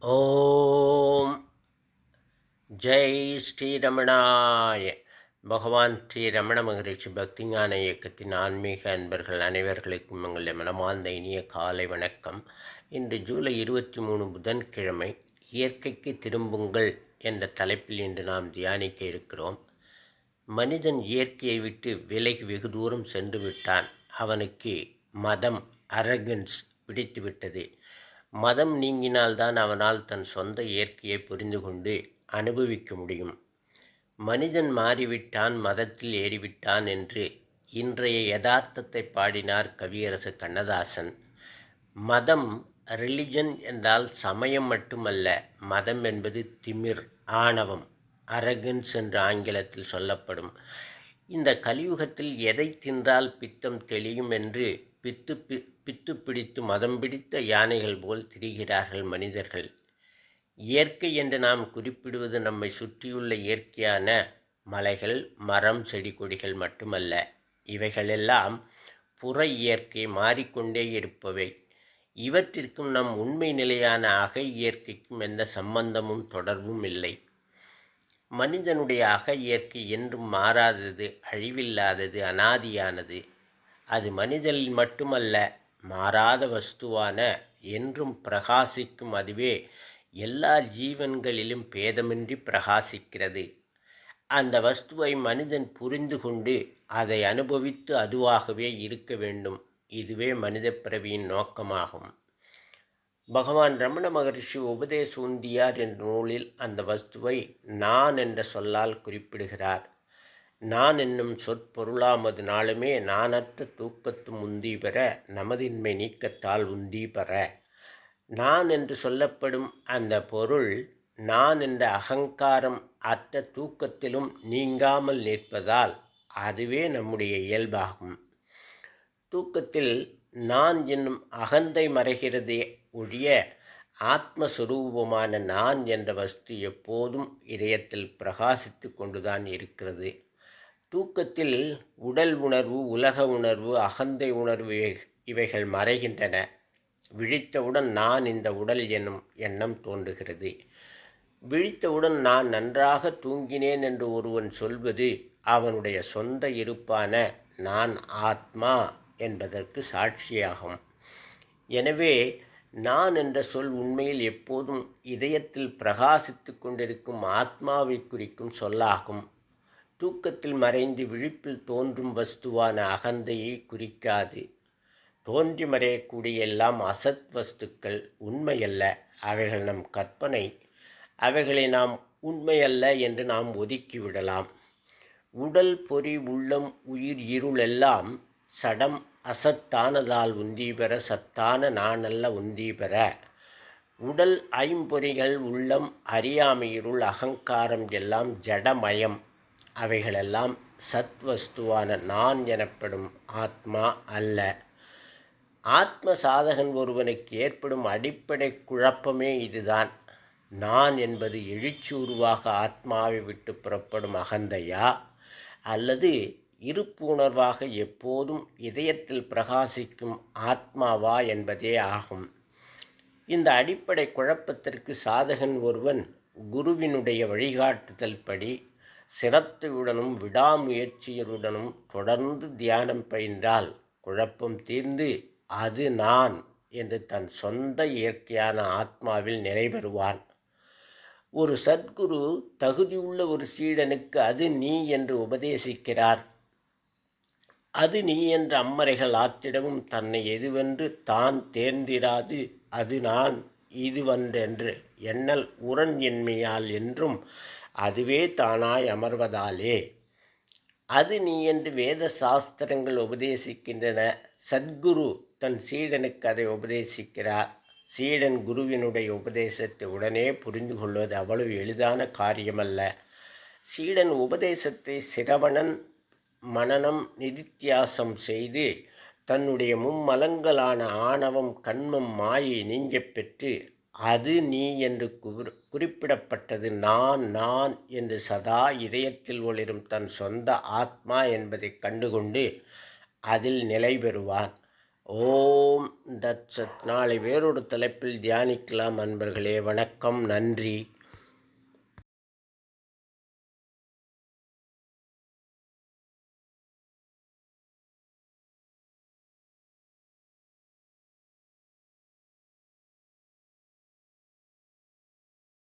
ஓம். ஜெய் ஸ்ரீரமணாய. பகவான் ஸ்ரீ ரமண மகரிஷி பக்திஞான இயக்கத்தின் ஆன்மீக அன்பர்கள் அனைவர்களுக்கும் எங்களுடைய மனமார்ந்த இனிய காலை வணக்கம். இன்று ஜூலை இருபத்தி மூணு புதன்கிழமை இயற்கைக்கு திரும்புங்கள் என்ற தலைப்பில் இன்று நாம் தியானிக்க இருக்கிறோம். மனிதன் இயற்கையை விட்டு விலகி வெகு தூரம் சென்று விட்டான். அவனுக்கு மதம் அரகன்ஸ் பிடித்துவிட்டது. மதம் நீங்கினால்தான் அவனால் தன் சொந்த இயற்கையை புரிந்து கொண்டு அனுபவிக்க முடியும். மனிதன் மாறிவிட்டான் மதத்தில் ஏறிவிட்டான் என்று இன்றைய யதார்த்தத்தை பாடினார் கவியரசு கண்ணதாசன். மதம் ரிலிஜன் என்றால் சமயம் மட்டுமல்ல மதம் என்பது திமிர் ஆணவம் அரகன்ஸ் என்று ஆங்கிலத்தில் சொல்லப்படும். இந்த கலியுகத்தில் எதை தின்றால் பித்தம் தெளியும் என்று பித்து பி பித்து பிடித்து மதம் பிடித்த யானைகள் போல் திரிகிறார்கள் மனிதர்கள். இயற்கை என்று நாம் குறிப்பிடுவது நம்மை சுற்றியுள்ள இயற்கையான மலைகள் மரம் செடி கொடிகள் மட்டுமல்ல இவைகளெல்லாம் புற இயற்கை மாறிக்கொண்டே இருப்பவை. இவற்றிற்கும் நம் உண்மை நிலையான அக இயற்கைக்கும் எந்த சம்பந்தமும் தொடர்பும் இல்லை. மனிதனுடைய அக இயற்கை என்றும் மாறாதது அழிவில்லாதது அனாதியானது. அது மனிதனில் மட்டுமல்ல மாறாத வஸ்துவான என்றும் பிரகாசிக்கும் அதுவே எல்லா ஜீவன்களிலும் பேதமின்றி பிரகாசிக்கிறது. அந்த வஸ்துவை மனிதன் புரிந்து கொண்டு அதை அனுபவித்து அதுவாகவே இருக்க வேண்டும். இதுவே மனித பிறவியின் நோக்கமாகும். பகவான் ரமண மகரிஷி உபதேச உந்தியார் என்ற நூலில் அந்த வஸ்துவை நான் என்ற சொல்லால் குறிப்பிடுகிறார். நான் என்னும் சொற்பொருளாமது நாளுமே நானற்ற தூக்கத்து முந்தி பெற நமதின்மை நீக்கத்தால் உந்தி பெற. நான் என்று சொல்லப்படும் அந்த பொருள் நான் என்ற அகங்காரம் அற்ற தூக்கத்திலும் நீங்காமல் நிற்பதால் அதுவே நம்முடைய இயல்பாகும். தூக்கத்தில் நான் என்னும் அகந்தை மறைகிறதே ஒழிய ஆத்மஸ்வரூபமான நான் என்ற வஸ்து எப்போதும் இதயத்தில் பிரகாசித்து கொண்டுதான் இருக்கிறது. தூக்கத்தில் உடல் உணர்வு உலக உணர்வு அகந்தை உணர்வு இவைகள் மறைகின்றன. விழித்தவுடன் நான் இந்த உடல் என்னும் எண்ணம் தோன்றுகிறது. விழித்தவுடன் நான் நன்றாக தூங்கினேன் என்று ஒருவன் சொல்வது அவனுடைய சொந்த இருப்பான நான் ஆத்மா என்பதற்கு சாட்சியாகும். எனவே நான் என்ற சொல் உண்மையில் எப்போதும் இதயத்தில் பிரகாசித்து கொண்டிருக்கும் ஆத்மாவை குறிக்கும் சொல்லாகும். தூக்கத்தில் மறைந்து விழிப்பில் தோன்றும் வஸ்துவான அகந்தையை குறிக்காது. தோன்றி மறையக்கூடிய எல்லாம் அசத் வஸ்துக்கள் உண்மையல்ல. அவைகள் நம் கற்பனை. அவைகளை நாம் உண்மையல்ல என்று நாம் ஒதுக்கிவிடலாம் உடல் பொறி உள்ளம் உயிர் இருள் எல்லாம் சடம் அசத்தானதால் உந்தி பெற சத்தான நானல்ல உந்தி பெற உடல் ஐம்பொறிகள் உள்ளம் அறியாமையிருள் அகங்காரம் எல்லாம் ஜடமயம். அவைகளெல்லாம் சத்வஸ்துவான நான் எனப்படும் ஆத்மா அல்ல. ஆத்ம சாதகன் ஒருவனுக்கு ஏற்படும் அடிப்படை குழப்பமே இதுதான். நான் என்பது எழுச்சி உருவாக ஆத்மாவை விட்டு புறப்படும் அகந்தையா? அல்லது இருப்பு உணர்வாக எப்போதும் இதயத்தில் பிரகாசிக்கும் ஆத்மாவா என்பதே ஆகும். இந்த அடிப்படை குழப்பத்திற்கு சாதகன் ஒருவன் குருவினுடைய வழிகாட்டுதல் படி சிரத்தையுடனும் விடாமுயற்சியுடனும் தொடர்ந்து தியானம் பயின்றால் குழப்பம் தீர்ந்து அது நான் என்று தன் சொந்த இயற்கையான ஆத்மாவில் நிறைபெறுவான் ஒரு சத்குரு தகுதியுள்ள ஒரு சீடனுக்கு அது நீ என்று உபதேசிக்கிறார். அது நீ என்ற அம்மறைகள் ஆத்திடமும் தன்னை எதுவென்று தான் தேர்ந்திராது அது நான் இதுவன்றென்று எண்ணல் உரன் என்மையால் என்றும் அதுவே தானாய் அமர்வதாலே. அது நீ என்று வேத சாஸ்திரங்கள் உபதேசிக்கின்றன. சத்குரு தன் சீடனுக்கு அதை உபதேசிக்கிறார். சீடன் குருவினுடைய உபதேசத்தை உடனே புரிந்து கொள்வது அவ்வளவு எளிதான காரியமல்ல. சீடன் உபதேசத்தை சிரவணன் மனநம் நிதித்தியாசம் செய்து தன்னுடைய மும்மலங்களான ஆணவம் கண்மம் மாயை நீங்க பெற்று அது நீ என்று குறிப்பிடப்பட்டது நான் நான் என்று சதா இதயத்தில் ஒளிரும் தன் சொந்த ஆத்மா என்பதை கண்டுகொண்டு அதில் நிலை பெறுவான். ஓம் தத் சத் நாளை வேறொரு தலைப்பில் தியானிக்கலாம் அன்பர்களே. வணக்கம். நன்றி.